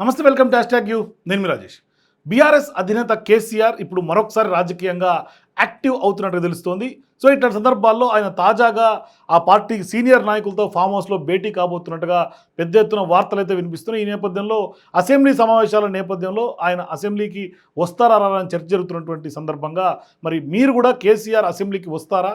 నమస్తే welcome to hash you. నేను మీ Rajesh. BRS అధినేత కేసీఆర్ ఇప్పుడు మరొకసారి రాజకీయంగా యాక్టివ్ అవుతున్నట్టుగా తెలుస్తోంది. సో ఇట్లాంటి సందర్భాల్లో ఆయన తాజాగా ఆ పార్టీ సీనియర్ నాయకులతో ఫామ్ హౌస్లో భేటీ కాబోతున్నట్టుగా పెద్ద ఎత్తున వార్తలు అయితే వినిపిస్తున్నాయి. ఈ నేపథ్యంలో అసెంబ్లీ సమావేశాల నేపథ్యంలో ఆయన అసెంబ్లీకి వస్తారా అని చర్చ జరుగుతున్నటువంటి సందర్భంగా మరి మీరు కూడా కేసీఆర్ అసెంబ్లీకి వస్తారా?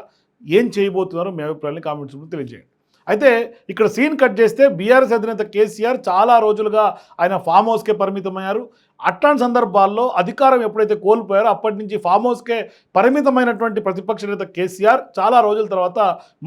ఏం చేయబోతున్నారో మీ అభిప్రాయాన్ని కామెంట్స్ తెలియజేయండి. అయితే ఇక్కడ సీన్ కట్ చేస్తే బీఆర్ఎస్ అధినేత కేసీఆర్ చాలా రోజులుగా ఆయన ఫామ్ హౌస్కే పరిమితమయ్యారు. అట్లాంటి సందర్భాల్లో అధికారం ఎప్పుడైతే కోల్పోయారో అప్పటి నుంచి ఫామ్ హౌస్కే పరిమితమైనటువంటి ప్రతిపక్ష నేత కేసీఆర్ చాలా రోజుల తర్వాత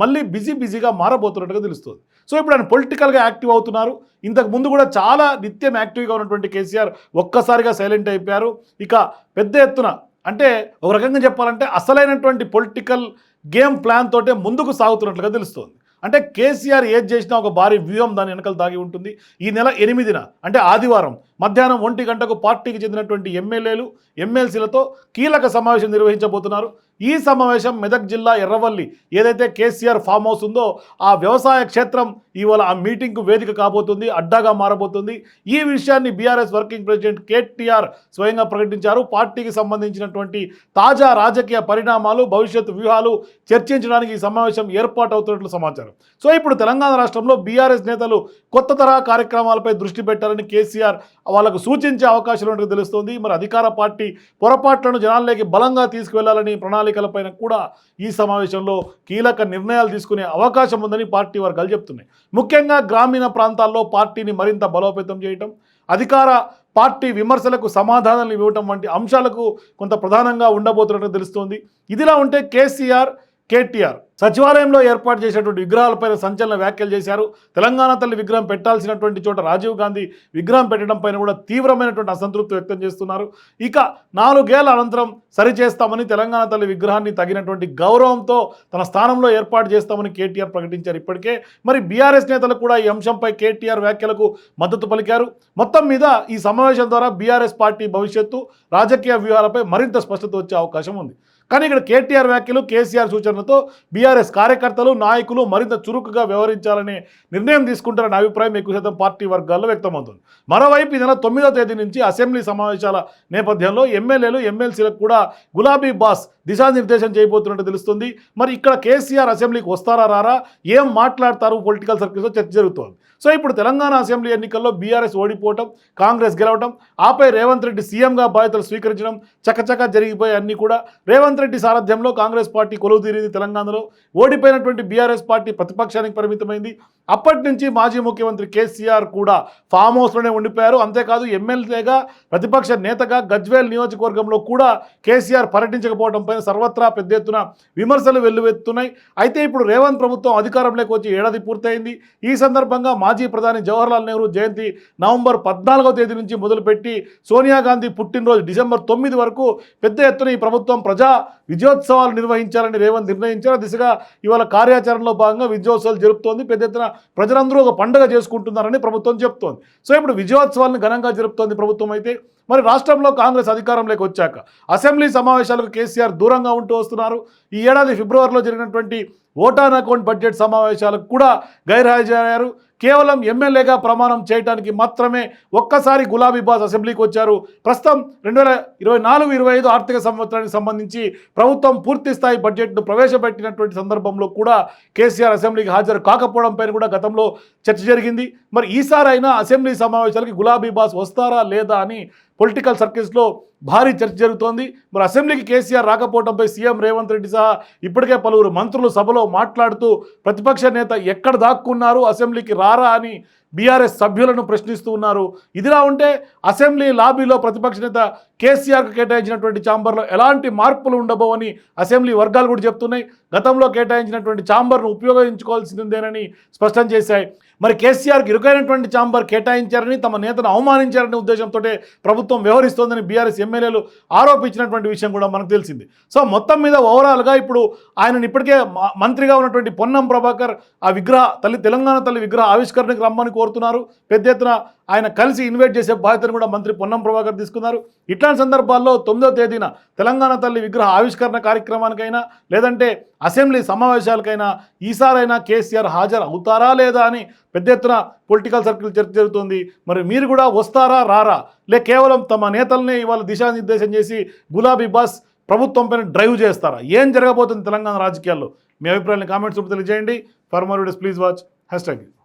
మళ్ళీ బిజీ బిజీగా మారబోతున్నట్టుగా తెలుస్తుంది. సో ఇప్పుడు ఆయన పొలిటికల్గా యాక్టివ్ అవుతున్నారు. ఇంతకు ముందు కూడా చాలా నిత్యం యాక్టివ్గా ఉన్నటువంటి కేసీఆర్ ఒక్కసారిగా సైలెంట్ అయిపోయారు. ఇక పెద్ద ఎత్తున అంటే ఒక రకంగా చెప్పాలంటే అసలైనటువంటి పొలిటికల్ గేమ్ ప్లాన్ తోటే ముందుకు సాగుతున్నట్లుగా తెలుస్తుంది. అంటే కేసీఆర్ ఏది చేసినా ఒక భారీ వ్యూహం దాని వెనకలు దాగి ఉంటుంది. ఈ నెల ఎనిమిదిన అంటే ఆదివారం మధ్యాహ్నం ఒంటి గంటకు పార్టీకి చెందినటువంటి ఎమ్మెల్యేలు ఎమ్మెల్సీలతో కీలక సమావేశం నిర్వహించబోతున్నారు. ఈ సమావేశం మెదక్ జిల్లా ఎర్రవల్లి. ఏదైతే కేసీఆర్ ఫామ్ హౌస్ ఉందో ఆ వ్యవసాయ క్షేత్రం ఇవాళ ఆ మీటింగ్కు వేదిక కాబోతుంది అడ్డాగా మారబోతుంది. ఈ విషయాన్ని బీఆర్ఎస్ వర్కింగ్ ప్రెసిడెంట్ కేటీఆర్ స్వయంగా ప్రకటించారు. పార్టీకి సంబంధించినటువంటి తాజా రాజకీయ పరిణామాలు భవిష్యత్తు వ్యూహాలు చర్చించడానికి ఈ సమావేశం ఏర్పాటు అవుతున్నట్లు సమాచారం. సో ఇప్పుడు తెలంగాణ రాష్ట్రంలో బీఆర్ఎస్ నేతలు కొత్త తరహా కార్యక్రమాలపై దృష్టి పెట్టాలని కేసీఆర్ వాళ్ళకు సూచించే అవకాశాలు ఉన్నట్టు తెలుస్తుంది. మరి అధికార పార్టీ పొరపాట్లను జనాల్లోకి బలంగా తీసుకువెళ్ళాలని ప్రణాళికలపైన కూడా ఈ సమావేశంలో కీలక నిర్ణయాలు తీసుకునే అవకాశం ఉందని పార్టీ వర్గాలు చెప్తున్నాయి. ముఖ్యంగా గ్రామీణ ప్రాంతాల్లో పార్టీని మరింత బలోపేతం చేయటం అధికార పార్టీ విమర్శలకు సమాధానాలు ఇవ్వటం వంటి అంశాలకు కొంత ప్రధానంగా ఉండబోతున్నట్టు తెలుస్తోంది. ఇదిలా ఉంటే కేసీఆర్ కేటీఆర్ సచివాలయంలో ఏర్పాటు చేసినటువంటి విగ్రహాలపైన సంచలన వ్యాఖ్యలు చేశారు. తెలంగాణ తల్లి విగ్రహం పెట్టాల్సినటువంటి చోట రాజీవ్ గాంధీ విగ్రహం పెట్టడం పైన కూడా తీవ్రమైనటువంటి అసంతృప్తి వ్యక్తం చేస్తున్నారు. ఇక నాలుగేళ్ళ అనంతరం సరిచేస్తామని తెలంగాణ తల్లి విగ్రహాన్ని తగినటువంటి గౌరవంతో తన స్థానంలో ఏర్పాటు చేస్తామని కేటీఆర్ ప్రకటించారు ఇప్పటికే. మరి బీఆర్ఎస్ నేతలు కూడా ఈ అంశంపై కేటీఆర్ వ్యాఖ్యలకు మద్దతు పలికారు. మొత్తం మీద ఈ సమావేశం ద్వారా బీఆర్ఎస్ పార్టీ భవిష్యత్తు రాజకీయ వ్యూహాలపై మరింత స్పష్టత వచ్చే అవకాశం ఉంది. కానీ ఇక్కడ కేటీఆర్ వ్యాఖ్యలు కేసీఆర్ సూచనలతో బీఆర్ఎస్ కార్యకర్తలు నాయకులు మరింత చురుకుగా వ్యవహరించాలనే నిర్ణయం తీసుకుంటారనే అభిప్రాయం ఎక్కువ శాతం పార్టీ వర్గాల్లో వ్యక్తమవుతుంది. మరోవైపు ఈ నెల తొమ్మిదో తేదీ నుంచి అసెంబ్లీ సమావేశాల నేపథ్యంలో ఎమ్మెల్యేలు ఎమ్మెల్సీలకు కూడా గులాబీ బాస్ దిశానిర్దేశం చేయబోతున్నట్టు తెలుస్తుంది. మరి ఇక్కడ కేసీఆర్ అసెంబ్లీకి వస్తారా రారా? ఏం మాట్లాడతారు? పొలిటికల్ సర్కిల్స్లో చర్చ జరుగుతోంది. సో ఇప్పుడు తెలంగాణ అసెంబ్లీ ఎన్నికల్లో బీఆర్ఎస్ ఓడిపోవటం కాంగ్రెస్ గెలవటం ఆపై రేవంత్ రెడ్డి సీఎంగా బాధ్యతలు స్వీకరించడం చకచక జరిగిపోయి అన్నీ కూడా. రేవంత్ రెడ్డి సారథ్యంలో కాంగ్రెస్ పార్టీ కొలువు తీరింది తెలంగాణలో. ఓడిపోయినటువంటి బీఆర్ఎస్ పార్టీ ప్రతిపక్షానికి పరిమితమైంది. అప్పటి నుంచి మాజీ ముఖ్యమంత్రి కేసీఆర్ కూడా ఫామ్ హౌస్లోనే ఉండిపోయారు. అంతేకాదు ఎమ్మెల్యేగా ప్రతిపక్ష నేతగా గజ్వేల్ నియోజకవర్గంలో కూడా కేసీఆర్ పర్యటించకపోవడం పైన సర్వత్రా పెద్ద ఎత్తున విమర్శలు వెల్లువెత్తున్నాయి. అయితే ఇప్పుడు రేవంత్ ప్రభుత్వం అధికారంలోకి వచ్చి ఏడాది పూర్తయింది. ఈ సందర్భంగా మాజీ ప్రధాని జవహర్లాల్ నెహ్రూ జయంతి నవంబర్ పద్నాలుగో తేదీ నుంచి మొదలుపెట్టి సోనియా గాంధీ పుట్టినరోజు డిసెంబర్ తొమ్మిది వరకు పెద్ద ఎత్తున ఈ ప్రభుత్వం ప్రజా విజయోత్సవాలు నిర్వహించాలని రేవంత్ నిర్ణయించారు ఆ దిశగా ఇవాళ కార్యాచరణలో భాగంగా విజయోత్సవాలు జరుపుతోంది. పెద్ద ఎత్తున ప్రజలందరూ ఒక పండుగ చేసుకుంటున్నారని ప్రభుత్వం చెప్తోంది. సో ఇప్పుడు విజయోత్సవాలను ఘనంగా జరుపుతోంది ప్రభుత్వం అయితే మరి రాష్ట్రంలో కాంగ్రెస్ అధికారంలోకి వచ్చాక అసెంబ్లీ సమావేశాలకు కేసీఆర్ దూరంగా ఉంటూ వస్తున్నారు. ఈ ఏడాది ఫిబ్రవరిలో జరిగినటువంటి ఓటాన్ అకౌంట్ బడ్జెట్ సమావేశాలకు కూడా గైర్హాజరయ్యారు. కేవలం ఎమ్మెల్యేగా ప్రమాణం చేయడానికి మాత్రమే ఒక్కసారి గులాబీ బాస్ అసెంబ్లీకి వచ్చారు. ప్రస్తుతం రెండు వేల ఇరవై నాలుగు ఇరవై ఐదు ఆర్థిక సంవత్సరానికి సంబంధించి ప్రభుత్వం పూర్తి స్థాయి బడ్జెట్ను ప్రవేశపెట్టినటువంటి సందర్భంలో కూడా కేసీఆర్ అసెంబ్లీకి హాజరు కాకపోవడంపైన కూడా గతంలో చర్చ జరిగింది. మరి ఈసారి అయినా అసెంబ్లీ సమావేశాలకి గులాబీ బాస్ వస్తారా లేదా అని పొలిటికల్ సర్కిల్స్లో భారీ చర్చ జరుగుతోంది. మరి అసెంబ్లీకి కేసీఆర్ రాకపోవడంపై సీఎం రేవంత్ రెడ్డి సహా ఇప్పటికే పలువురు మంత్రులు సభలో మాట్లాడుతూ ప్రతిపక్ష నేత ఎక్కడ దాక్కున్నారు అసెంబ్లీకి రారా అని బీఆర్ఎస్ సభ్యులను ప్రశ్నిస్తూ ఉన్నారు. ఇదిలా ఉంటే అసెంబ్లీ లాబీలో ప్రతిపక్ష నేత కేసీఆర్కు కేటాయించినటువంటి ఛాంబర్లో ఎలాంటి మార్పులు ఉండబోవని అసెంబ్లీ వర్గాలు కూడా చెప్తున్నాయి. గతంలో కేటాయించినటువంటి ఛాంబర్ను ఉపయోగించుకోవాల్సిందేనని స్పష్టం చేశాయి. మరి కేసీఆర్కి ఇరుకైనటువంటి ఛాంబర్ కేటాయించారని తమ నేతను అవమానించారనే ఉద్దేశంతో ప్రభుత్వం వ్యవహరిస్తోందని బీఆర్ఎస్ ఎమ్మెల్యేలు ఆరోపించినటువంటి విషయం కూడా మనకు తెలిసింది. సో మొత్తం మీద ఓవరాల్గా ఇప్పుడు ఆయనను ఇప్పటికే మ- మంత్రిగా ఉన్నటువంటి పొన్నం ప్రభాకర్ ఆ విగ్రహ తల్లి తెలంగాణ తల్లి విగ్రహ ఆవిష్కరణకు రమ్మని కోరుతున్నారు. పెద్ద ఎత్తున ఆయన కలిసి ఇన్వైట్ చేసే బాధ్యతను కూడా మంత్రి పొన్నం ప్రభాకర్ తీసుకున్నారు. ఇట్లాంటి సందర్భాల్లో తొమ్మిదో తేదీన తెలంగాణ తల్లి విగ్రహ ఆవిష్కరణ కార్యక్రమానికైనా లేదంటే అసెంబ్లీ సమావేశాలకైనా ఈసారైనా కేసీఆర్ హాజరు అవుతారా లేదా అని పెద్ద ఎత్తున పొలిటికల్ సర్కిల్ చర్చ జరుగుతుంది. మరి మీరు కూడా వస్తారా రారా? లే కేవలం తమ నేతల్ని ఇవాళ దిశానిర్దేశం చేసి గులాబీ బాస్ ప్రభుత్వం పైన డ్రైవ్ చేస్తారా? ఏం జరగబోతుంది తెలంగాణ రాజకీయాల్లో? మీ అభిప్రాయాన్ని కామెంట్స్ తెలియజేయండి. For more videos please watch. Hashtag